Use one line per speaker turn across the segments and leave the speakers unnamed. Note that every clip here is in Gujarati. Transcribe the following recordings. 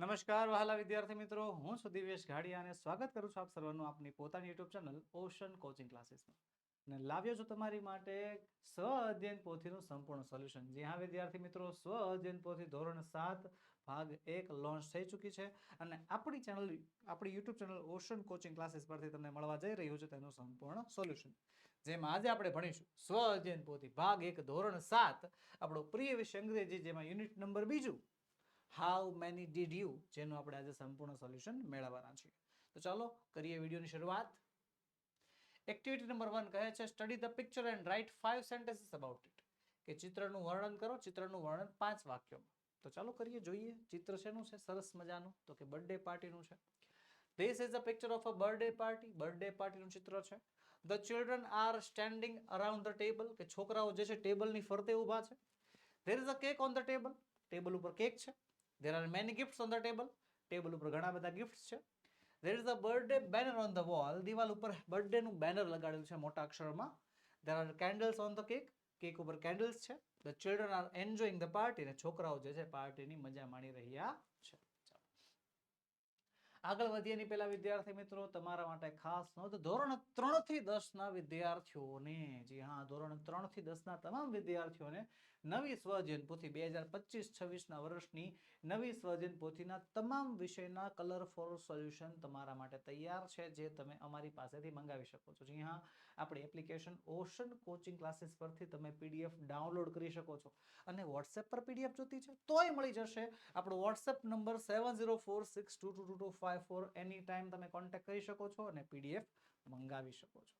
નમસ્કાર વહાલા વિદ્યાર્થી મિત્રો. હું સુદિવેશ ઘાડિયા અને સ્વાગત કરું છું આપ સર્વનું આપની પોતાની યુટ્યુબ ચેનલ ઓશન કોચિંગ ક્લાસીસમાં. અને લાવ્યો છું તમારી માટે સ્વ અધ્યયન પોથીનું સંપૂર્ણ સોલ્યુશન. જી હા વિદ્યાર્થી મિત્રો, સ્વ અધ્યયન પોથી ધોરણ સાત, ભાગ એક લોન્ચ થઈ ચૂકી છે અને આપણી ચેનલ, આપણી YouTube channel Ocean Coaching Classes પરથી તમને મળવા જઈ રહ્યું છે તેનું સંપૂર્ણ સોલ્યુશન. જેમાં આજે આપણે ભણીશું, સ્વ અધ્યયન પોથી, ભાગ એક, ધોરણ સાત, આપણો પ્રિય વિષય અંગ્રેજી, જેમાં યુનિટ નંબર બીજું હાઉ મેની ડીડ યુ જેનું આપણે આજે સંપૂર્ણ સોલ્યુશન મેળવવાના છીએ. તો ચાલો કરીએ વિડીયોની શરૂઆત. એક્ટિવિટી નંબર વન કહે છે study the picture and write five sentences about it કે ચિત્રનું વર્ણન કરો, ચિત્રનું વર્ણન પાંચ વાક્યોમાં. તો ચાલો કરીએ, જોઈએ. ચિત્ર શેનું છે? સરસ મજાનું. તો કે બર્થડે પાર્ટીનું છે. This is a picture of a birthday party birthday પાર્ટીનું ચિત્ર છે. The children are standing around the table કે છોકરાઓ જે છે, ટેબલની ફરતે ઊભા છે. There is a cake on the table table ઉપર કેક છે. There are many gifts on the table table ઉપર ઘણા બધા ગિફ્ટ્સ છે. There is a birthday banner on the wall દિવાલ ઉપર બર્થડે નું બેનર લગાડેલું છે મોટા અક્ષરમાં. There are candles on the cake cake ઉપર કેન્ડલ્સ છે. The children are enjoying the party અને છોકરાઓ જે છે પાર્ટીની મજા માણી રહ્યા. આગળ વધીએ એની પહેલા વિદ્યાર્થી મિત્રો, તમારા માટે ખાસ નોંધ, ધોરણ ત્રણથી દસ ના વિદ્યાર્થીઓને. જી હા, ધોરણ ત્રણથી દસ ના તમામ વિદ્યાર્થીઓને નવી સ્વજન પોથી બે હજાર પચીસ છવ્વીસ ના વર્ષની નવી સ્વજન પોથીના તમામ વિષયના કલરફોર સોલ્યુશન તમારા માટે તૈયાર છે, જે તમે અમારી પાસેથી મંગાવી શકો છો. જી હા, આપણી એપ્લિકેશન ઓશન કોચિંગ ક્લાસીસ પરથી તમે પીડીએફ ડાઉનલોડ કરી શકો છો. અને વોટ્સએપ પર પીડીએફ જોતી છે, તોય મળી જશે. આપણો WhatsApp number seven zero four six two two two two five four any time તમે કોન્ટેક્ટ કરી શકો છો અને પીડીએફ મંગાવી શકો છો.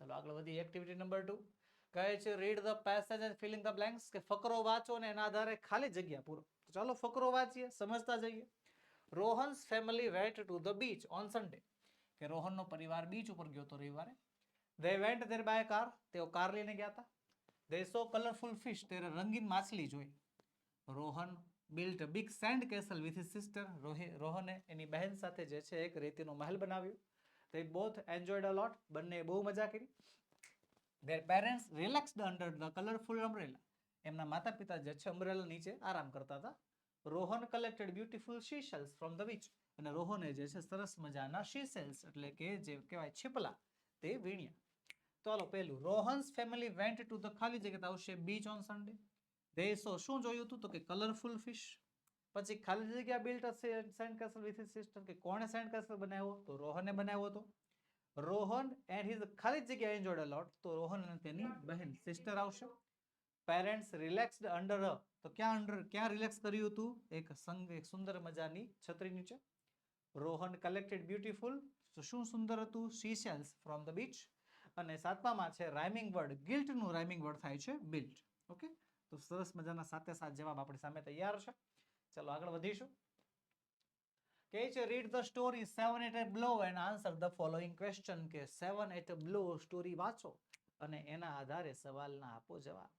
ચાલો આગળ વધી એક્ટિવિટી નંબર ટુ કહે છે read the passage and filling the blanks કે ફકરો વાંચો ને એના આધારે ખાલી જગ્યા પૂરો. તો ચાલો ફકરો વાંચીએ, સમજતા જઈએ. Rohan's family went to the beach on Sunday કે રોહનનો પરિવાર બીચ ઉપર ગયો હતો રવિવારે. They went there by car તેઓ કાર લઈને ગયા હતા. દે સો કલરફુલ ફિશ તેરે રંગીન માછલી જોઈ. Rohan built big sand castle with his sister રોહને એની બહેન સાથે જે છે, એક રેતીનો મહેલ બનાવ્યો. તે બોથ એન્જોયડ અલોટ બંને બહુ મજા કરી. Their parents relaxed under the colourful umbrella એમના માતા પિતા જે છે અમ્બ્રેલા નીચે આરામ કરતા હતા. Rohan collected beautiful sea shells from the beach અને રોહને જે છે, સરસ મજાના seashells એટલે કે જે કહેવાય છીપલા, તે વીણ્યા. ચાલો પહેલું. Rohan's family went to the ખાલી જગ્યા આવશે beach on Sunday they saw શું જોયું હતું તો કે કલરફુલ ફિશ પછી ખાલી જગ્યા built sand castle with system કે કોણે સેન્ડ કેસલ બનાવ્યો? તો રોહને બનાવ્યો હતો. રોહન એન્ડ હિઝ ખાલી જગ્યા એન્જોયડ અલોટ તો રોહન અને તેની બહેન સિસ્ટર આવશે. પેરેન્ટ્સ રિલેક્સ્ડ અંડર તો ક્યાં અંડર ક્યાં રિલેક્સ કર્યું હતું એક સંગ, એક સુંદર મજાની છત્રી નીચે. રોહન કલેક્ટેડ બ્યુટીફુલ તો શું સુંદર હતું? સીશેલ્સ ફ્રોમ ધ બીચ અને સાતમામાં છે રાઇમિંગ વર્ડ ગિલ્ટનું રાઇમિંગ વર્ડ થાય છે બિલ્ટ ઓકે તો સરસ મજાના સાતે સાત જવાબ આપણી સામે તૈયાર છે. ચલો આગળ વધીશું. કહે છે read the story seven at a blow and answer the following question કે સેવન એટ બ્લો સ્ટોરી વાંચો અને એના આધારે સવાલના આપો જવાબ.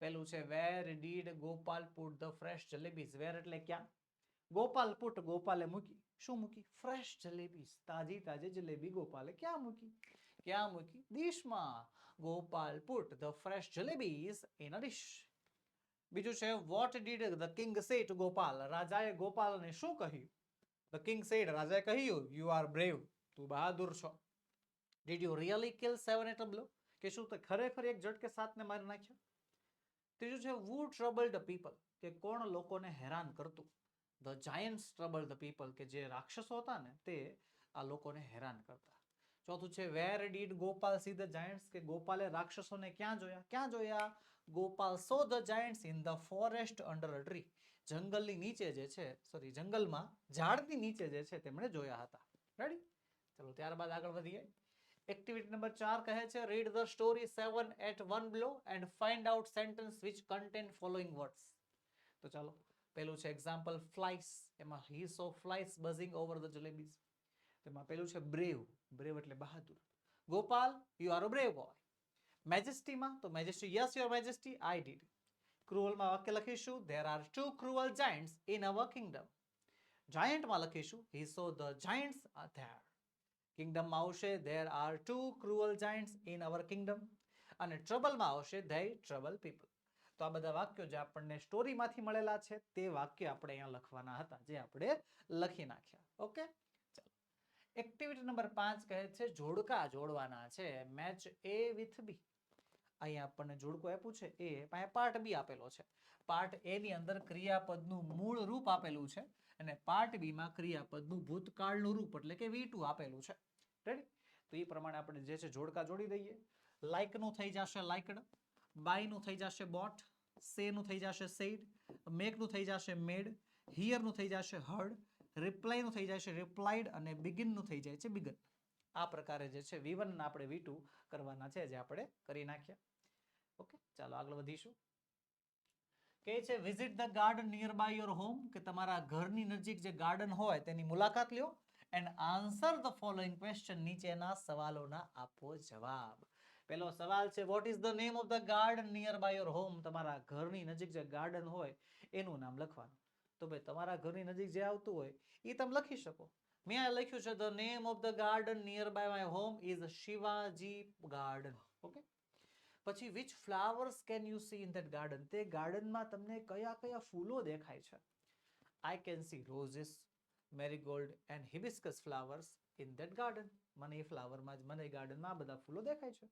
પેલું છે where did Gopal put the fresh jalebis where એટલે ક્યાં? ગોપાલ પુટ ગોપાલે મૂકી. શું મૂકી? ફ્રેશ જલેબીઝ તાજી તાજી જલેબી ગોપાલે ક્યાં મૂકી? ક્યાં મૂકી? ડીશમાં Gopal put the fresh jalebis in a dish બીજું છે વોટ ડીડ ધ કિંગ સે ગોપાલ રાજાએ ગોપાલને શું કહ્યું? ધ કિંગ સેડ રાજાએ કહ્યું યુ આર બ્રેવ તું બહાદુર છો. Did you really kill seven at blow કે શું તે ખરેખર એક ઝટકે સાતને મારી નાખ્યો? ત્રીજું છે વુ ટ્રબલ્ડ પીપલ કે કોણ લોકોને હેરાન કરતું? The giants trouble the people કે જે રાક્ષસો હતા ને, તે આ લોકોને હેરાન કરતા. ચોથું છે where did Gopal see the giants કે ગોપાલે રાક્ષસોને ક્યાં જોયા? ક્યાં જોયા? Gopal saw the giants in the forest under a tree. જંગલની નીચે જે છે સોરી જંગલમાં ઝાડની નીચે જે છે તેમણે જોયા હતા. રેડી ચલો ત્યારબાદ આગળ વધીએ. એક્ટિવિટી નંબર ચાર કહે છે read the story seven at one blow and find out sentence which contain following words તો ચાલો, પેલું છે એક્ઝામ્પલ ફ્લાઇસ એમાં he saw flies buzzing over the jalebis તેમાં પેલું છે બ્રેવ બ્રેવ એટલે બહાદુર. Gopal you are a brave boy મેજેસ્ટીમાં? તો majesty, yes, your majesty, I did. ક્રુઅલમાં વાક્ય લખીશું there are two cruel giants in our kingdom જાયન્ટમાં લખીશું he saw the giants there કિંગડમમાં આવશે there are two cruel giants in our kingdom અને ટ્રબલમાં આવશે ધે ટ્રબલ પીપલ તો આ બધા વાક્યો જે આપણને સ્ટોરીમાંથી મળેલા છે, તે વાક્ય આપણે અહીંયા લખવાના હતા, જે આપણે લખી નાખ્યા. ઓકે? એક્ટિવિટી નંબર પાંચ કહે છે, જોડકા જોડવાના છે મેચ એ વિથ બી અહીંયા આપણને જોડકું આપ્યું છે એ અહીંયા પાર્ટ બી આપેલો છે. પાર્ટ એ ની અંદર ક્રિયાપદનું મૂળ રૂપ આપેલું છે અને પાર્ટ બી માં ક્રિયાપદનું ભૂતકાળનું રૂપ એટલે કે વી આપેલું છે. રેડી તો એ પ્રમાણે આપણે જે છે જોડકા જોડી દઈએ. લાઇકનું થઈ જશે લાઇકડ બાયનું થઈ જશે બોટ સેનું થઈ જશે સેડ મેકનું થઈ જશે મેડ હિયરનું થઈ જશે હર્ડ રિપ્લાયનું થઈ જશે રિપ્લાઇડ અને બિગિનનું થઈ જાય છે બિગન આ પ્રકારે જે છે વી આપણે વી કરવાના છે, જે આપણે કરી નાખ્યા. ઓકે ચાલો આગળ વધીશું. કે છે visit the garden nearby your home કે તમારા ઘરની નજીક જે ગાર્ડન હોય તેની મુલાકાત લ્યો and answer the following question નીચેના સવાલોના આપો જવાબ. પહેલો સવાલ છે what is the name of the garden near by your home તમારા ઘરની નજીક જે ગાર્ડન હોય, એનું નામ લખવાનું. તો ભાઈ, તમારા ઘરની નજીક જે આવતું હોય એ તમે લખી શકો. મેં આ લખ્યું છે the name of the garden nearby my home is Shivaji garden okay પછી which flowers can you see in that garden તે ગાર્ડનમાં તમને કયા કયા ફૂલો દેખાય છે? I can see roses marigold and hibiscus flowers in that garden મને એ ફ્લાવરમાં જ, મને એ ગાર્ડનમાં આ બધા ફૂલો દેખાય છે.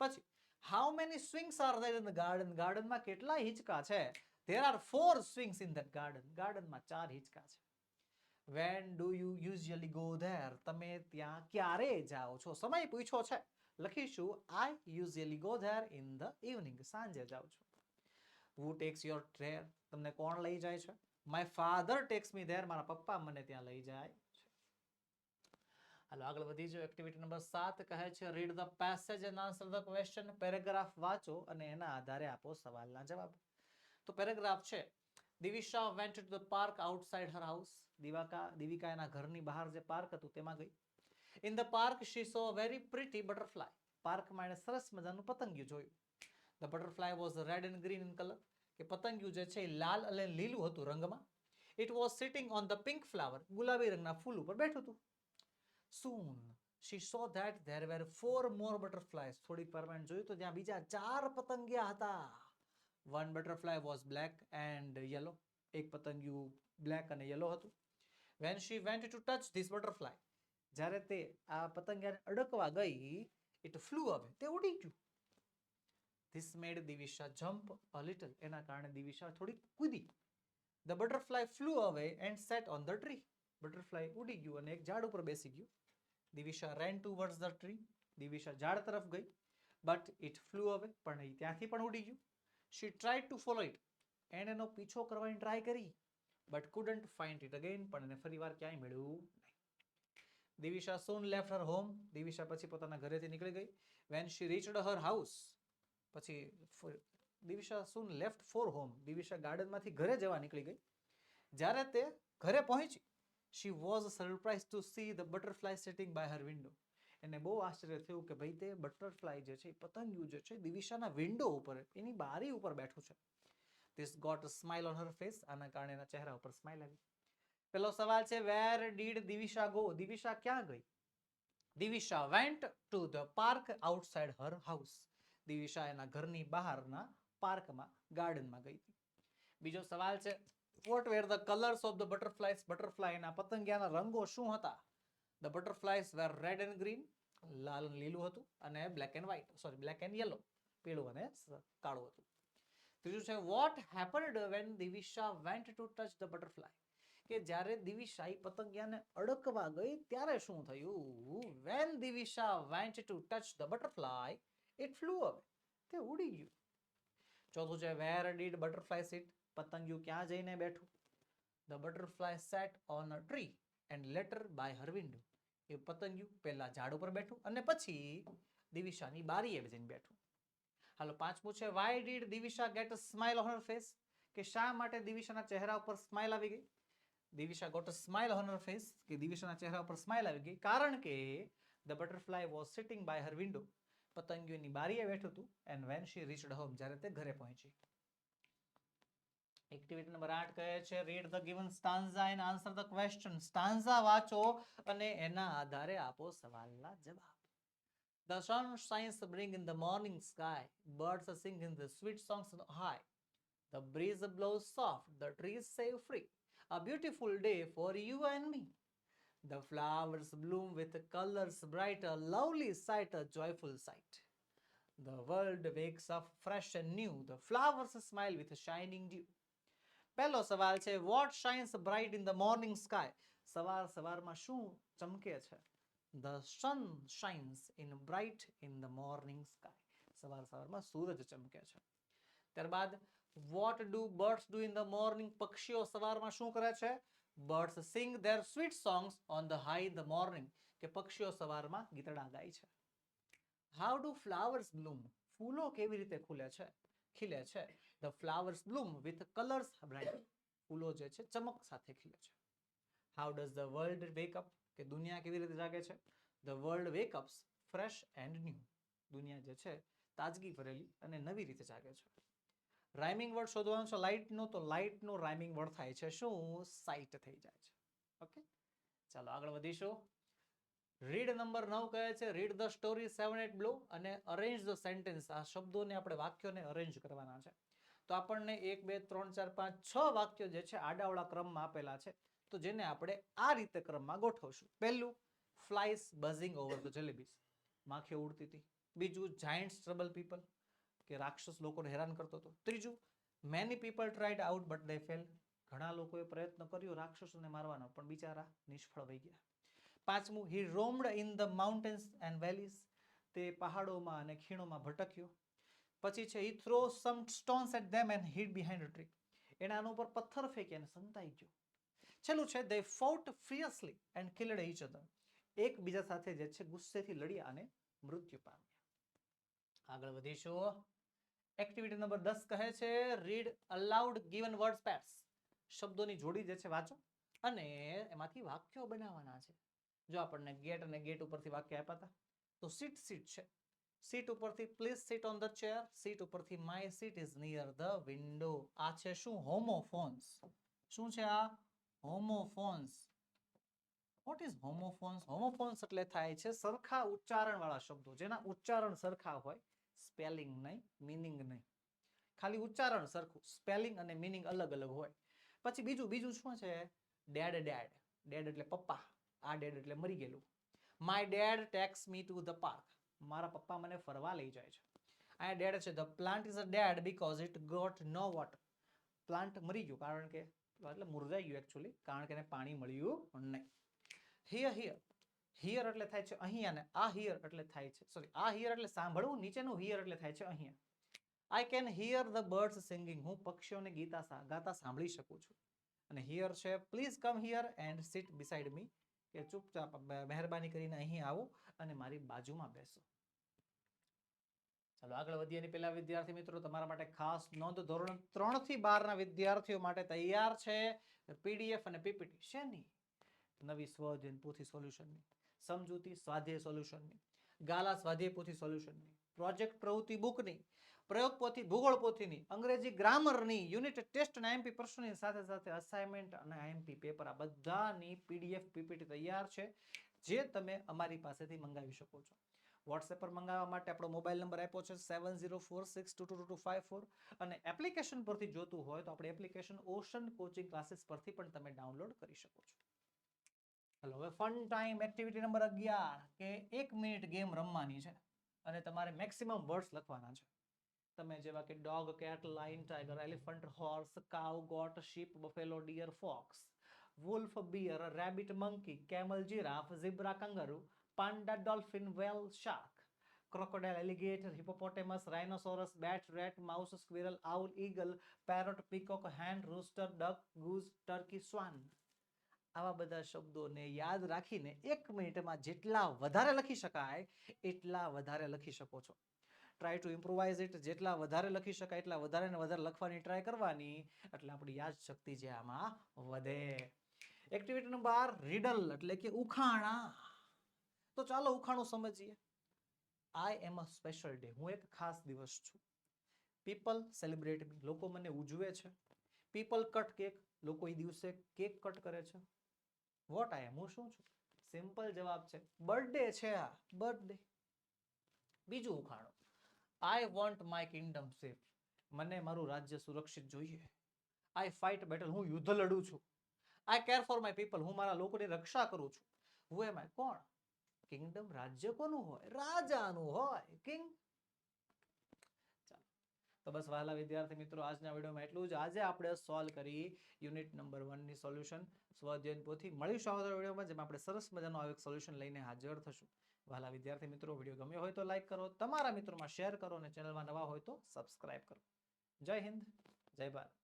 પછી how many swings are there in the garden ગાર્ડનમાં કેટલા હિંચકા છે? There are four swings in that garden ગાર્ડનમાં ચાર હિંચકા છે. When do you usually go there તમે ત્યાં ક્યારે જાઓ છો? સમય પૂછ્યો છે. લખીશું I usually go there in the evening સાંજે જાઉં છું. હુ ટેક્સ યોર ટ્રેર તમને કોણ લઈ જાય છે? My father takes me there મારા પપ્પા મને ત્યાં લઈ જાય હાલો, આગળ વધી જો એક્ટિવિટી નંબર સાત કહે છે read the passage and answer the question paragraph વાંચો અને એના આધારે આપો સવાલના જવાબ. તો પેરેગ્રાફ છે Divisha went to the park outside her house Divaka Divika એના ઘરની બહાર જે પાર્ક હતું તેમાં ગઈ. In the park she saw very pretty butterfly પાર્કમાં એણે સરસ મજાનું પતંગિયું જોયું. The butterfly was red and green in colour કે પતંગિયું જે છે એ લાલ અને લીલું હતું રંગમાં. It was sitting on the pink flower ગુલાબી રંગના ફૂલ ઉપર બેઠું હતું. Soon she saw that there were four more butterfly થોડીક વારમાં જોયું તો ત્યાં બીજા ચાર પતંગિયા હતા. one butterfly was black and yellow એક પતંગિયું બ્લેક અને યલો હતું when she went to touch this butterfly જ્યારે તે આ પતંગિયાને અડકવા ગઈ it flew away તે ઉડી ગયું this made દિવિશા jump a little એના કારણે દિવિશા થોડીક કૂદી the butterfly flew away and sat on the tree butterfly ઉડી ગયું અને એક ઝાડ ઉપર બેસી ગયું Divisha ran towards the tree Divisha ઝાડ તરફ ગઈ બટ ઇટ ફ્લુ અવે પણ એ ત્યાંથી પણ ઉડી ગયું she try to follow it એણે એનો પીછો કરવાની ટ્રાય કરી but couldn't find it again પણ એને ફરીવાર ક્યાંય મળ્યું નહીં. દિવિશા સોન લેફ્ટ હર હોમ દિવિશા પછી પોતાના ઘરેથી નીકળી ગઈ. When she reached her house પછી Divisha soon left for home Divisha ગાર્ડનમાંથી ઘરે જવા નીકળી ગઈ. જ્યારે તે ઘરે પહોંચી she was surprise to see the butterfly sitting by her window એને બહુ આશ્ચર્ય થયું કે ભાઈ તે બટરફ્લાય જે છે એ પતંગિયું જે છે દિવિશાના વિન્ડો ઉપર, એની બારી ઉપર બેઠું છે. This got smile on her face આના કારણે એના ચહેરા ઉપર સ્માઇલ આવી. પેલો સવાલ છે વેર ડીડ દિવિશા ગો દિવિશા ક્યાં ગઈ? Divisha went to the park outside her house Divisha એના ઘરની બહારના પાર્કમાં ગાર્ડનમાં ગઈ હતી. બીજો સવાલ છે what were the colours of the butterflies બટરફ્લાયના પતંગિયાના રંગો શું હતા? The butterflies were red and green લાલ લીલું હતું અને black and white sorry black and yellow પીળું અને કાળું હતું. ત્રીજું છે what happened when Divisha went to touch the butterfly કે જ્યારે દિવિશા પતંગિયાને અડકવા ગઈ, ત્યારે શું થયું? When Divisha went to touch the butterfly it flew away તે ઉડી ગયું. ચોથું છે વેર ડીડ બટરફ્લાય સીટ પતંગિયું ક્યાં જઈને બેઠું? The butterfly sat on a tree and later by her એ પતંગિયું પહેલા ઝાડ ઉપર બેઠું અને પછી દિવિશાની બારીએ જઈને બેઠું. હાલો, પાંચમું છે why did Divisha get a smile on her face કે શા માટે દિવિશાના ચહેરા ઉપર સ્માઇલ આવી ગઈ? Divisha got a smile on her face કે દિવિશાના ચહેરા ઉપર સ્માઇલ આવી ગઈ? કારણ કે the butterfly was sitting by her window પતંગિયોની બારીએ બેઠું હતું and when she reached home જ્યારે તે ઘરે પહોંચી. એક્ટિવિટી નંબર આઠ કહે છે read the given stanza and answer the question stanza વાંચો અને એના આધારે આપો સવાલના જવાબ The sun shines bring in the morning sky. Birds sing in the sweet songs high. The breeze blows soft, the trees say free. A beautiful day for you and me. The flowers bloom with colors bright, a lovely sight, a joyful sight. The world wakes up fresh and new. The flowers smile with shining dew. પહેલો સવાલ છે what shines bright in the morning sky સવાર સવારમાં શું ચમકે છે? The sun shines in bright in the morning sky સવાર સવારમાં સૂરજ ચમકે છે. ત્યારબાદ what do birds do in the morning પક્ષીઓ સવારમાં શું કરે છે? Birds sing their sweet songs on the high the morning કે પક્ષીઓ સવારમાં ગીતડા ગાય છે. હાઉ ડુ ફ્લાવર્સ બ્લૂમ ફૂલો કેવી રીતે ખુલે છે? ખીલે છે. The flowers bloom with colours bright ફૂલો જે છે, ચમક સાથે ખીલે છે. How does the world wake up કે દુનિયા કેવી રીતે જાગે છે? The world wake ups fresh and new દુનિયા જે છે, તાજગી ભરેલી અને નવી રીતે જાગે છે. રાઇમિંગ વર્ડ શોધવાનું છે લાઇટનો તો લાઇટનો રાઇમિંગ વર્ડ થાય છે શું? સાઇટ થઈ જાય છે. ઓકે ચાલો આગળ વધીશું. રીડ નંબર નવ કહે છે read the story seven at blue અને અરેન્જ ધ સેન્ટેન્સ આ શબ્દોને આપણે વાક્યોને અરેન્જ કરવાના છે. તો આપણને એક, બે, ત્રણ, ચાર, પાંચ, છ વાક્યો જે છે આડાવડા ક્રમમાં આપેલા છે. તો જેને આપણે આ રીતે ક્રમમાં ગોઠવશું. પહેલું flies buzzing over the jalebis માખી ઉડતી હતી. બીજું જાયન્ટ્સ ટ્રબલ પીપલ કે રાક્ષસ લોકોને હેરાન કરતો હતો. ત્રીજું many people tried out but they fail ઘણા લોકોએ પ્રયત્ન કર્યો રાક્ષસોને મારવાનો, પણ બિચારા નિષ્ફળ વહી ગયા. પાંચમું he roamed in the mountains and valleys તે પહાડોમાં અને ખીણોમાં ભટક્યો. પછી છે he throw some stones at them and hid behind a tree એણે આના ઉપર પથ્થર ફેંકી અને સંતાઈ ગયો. છેલ્લું છે they fought fiercely and killed each other એકબીજા સાથે જે છે, ગુસ્સેથી લડ્યા અને મૃત્યુ પામ્યા. આગળ વધીશું. એક્ટિવિટી નંબર દસ કહે છે read aloud given word pairs શબ્દોની જોડી જે છે, વાંચો. અને એમાંથી વાક્યો બનાવવાના છે. જો આપણને ગેટ અને ગેટ ઉપરથી વાક્ય આપ્યા હતા, તો સીટ સીટ છે. સીટ ઉપરથી please seat on the chair seat ઉપરથી my seat is near the window આ છે શું? હોમોફોન્સ શું છે આ? હોમોફોન્સ વોટ ઇઝ હોમોફોન્સ હોમોફોન્સ એટલે થાય છે સરખા ઉચ્ચારણ વાળા શબ્દો. જેના ઉચ્ચારણ સરખા હોય સ્પેલિંગ નહીં મિનિંગ નહીં. ખાલી ઉચ્ચારણ સરખું સ્પેલિંગ અને મિનિંગ અલગ અલગ હોય. પછી બીજું બીજું શું છે? ડેડ ડેડ ડેડ એટલે પપ્પા. આ ડેડ એટલે મરી ગયેલું. My dad takes me to the park મારા પપ્પા મને ફરવા લઈ જાય છે. આ ડેડ છે. The plant is a dead because it got no water plant મરી ગયું. કારણ કે, એટલે મુરઝાઈ ગયું એકચ્યુઅલી કારણ કે એને પાણી મળ્યું નહીં. હિયર હિયર હિયર એટલે થાય છે અહીંયા ને આ હિયર એટલે થાય છે. સોરી આ હિયર એટલે સાંભળવું, નીચેનું હિયર એટલે થાય છે અહીંયા. I can hear the birds singing હું પક્ષીઓને ગીતા ગાતા સાંભળી શકું છું. અને હિયર છે please come here and sit beside me કે ચૂપચાપ મહેરબાની કરીને અહીં આવો અને મારી બાજુમાં બેસો. ચાલો આગળ વધીએ એની પહેલા વિદ્યાર્થી મિત્રો, તમારા માટે ખાસ નોંધ ધોરણ ત્રણથી બાર ના વિદ્યાર્થીઓ માટે તૈયાર છે પીડીએફ અને પીપીટી શેની? નવી સ્વઅધ્યયન પોથી સોલ્યુશનની સમજૂતી સ્વાધ્યાય સોલ્યુશનની ગાલા સ્વાધ્યાય પોથી સોલ્યુશનની પ્રોજેક્ટ પ્રવૃત્તિ બુકની પ્રયોગ પોથી ભૂગોળ પોથીની અંગ્રેજી ગ્રામરની યુનિટ ટેસ્ટ અને આઈએમપી પ્રશ્નોની સાથે સાથે અસાઇનમેન્ટ અને આઈએમપી પેપર આ બધાની પીડીએફ પીપીટી તૈયાર છે, જે તમે અમારી પાસેથી મંગાવી શકો છો. વોટ્સએપ પર મંગાવવા માટે આપણો મોબાઈલ નંબર આપ્યો છે seven zero four six two two two five four અને એપ્લિકેશન પરથી જોતું હોય તો આપણે એપ્લિકેશન ઓશન કોચિંગ ક્લાસીસ પરથી પણ તમે ડાઉનલોડ કરી શકો છો. હેલો હવે ફન ટાઈમ એક્ટિવિટી નંબર અગિયાર કે એક મિનિટ ગેમ રમવાની છે અને તમારે મેક્સિમમ વર્ડ્સ લખવાના છે. તમે જેવા કે dog, cat lion tiger, elephant, horse, cow, goat, sheep, buffalo, deer, fox, wolf, bear, rabbit, monkey, camel, giraffe, zebra, kangaroo, panda, dolphin, whale, shark, crocodile, alligator hippopotamus rhinoceros, bat, rat, mouse, squirrel, owl, eagle, parrot, peacock, hen, rooster, duck, goose, turkey, swan. આવા બધા શબ્દોને યાદ રાખીને એક મિનિટમાં જેટલા વધારે લખી શકાય, એટલા વધારે લખી શકો છો. ટ્રાય ટુ ઇમ્પ્રુવાઇઝ ઇટ જેટલા વધારે લખી શકાય, એટલા વધારે ને વધારે લખવાની ટ્રાય કરવાની. એટલે આપણી યાદ શક્તિ જે આમાં વધે. એક્ટિવિટી નંબર રીડલ એટલે કે ઉખાણા. તો ચાલો ઉખાણું સમજીએ. આઈ એમ અ સ્પેશિયલ ડે હું એક ખાસ દિવસ છું. પીપલ સેલિબ્રેટ મી લોકો મને ઉજવે છે. પીપલ કટ કેક લોકો એ દિવસે કેક કટ કરે છે. વોટ આઈ એમ હું શું છું? સિમ્પલ જવાબ છે. બર્થડે છે આ. બર્થડે બીજું ઉખાણું. I want my kingdom safe મને મારું રાજ્ય સુરક્ષિત જોઈએ. આઈ ફાઇટ બેટલ હું યુદ્ધ લડું છું. I care for my people હું મારા લોકોની રક્ષા કરું છું. હું એમ કોણ? કિંગડમ રાજ્ય કોનું હોય? રાજાનું હોય. કિંગ તો બસ વહાલા વિદ્યાર્થી મિત્રો, આજના વિડીયોમાં એટલું જ. આજે આપણે સોલ્વ કરી યુનિટ નંબર વનની સોલ્યુશન સ્વઅધ્યયન પોથી મળીશું આવતા વિડીયોમાં, જેમાં આપણે સરસ મજાનો આવો એક સોલ્યુશન લઈને હાજર થશું. વહાલા વિદ્યાર્થી મિત્રો, વીડિયો ગમ્યો હોય તો લાઈક કરો, તમારા મિત્રોમાં શેર કરો અને ચેનલમાં નવા હોય તો સબસ્ક્રાઇબ કરો. જય હિન્દ, જય ભારત.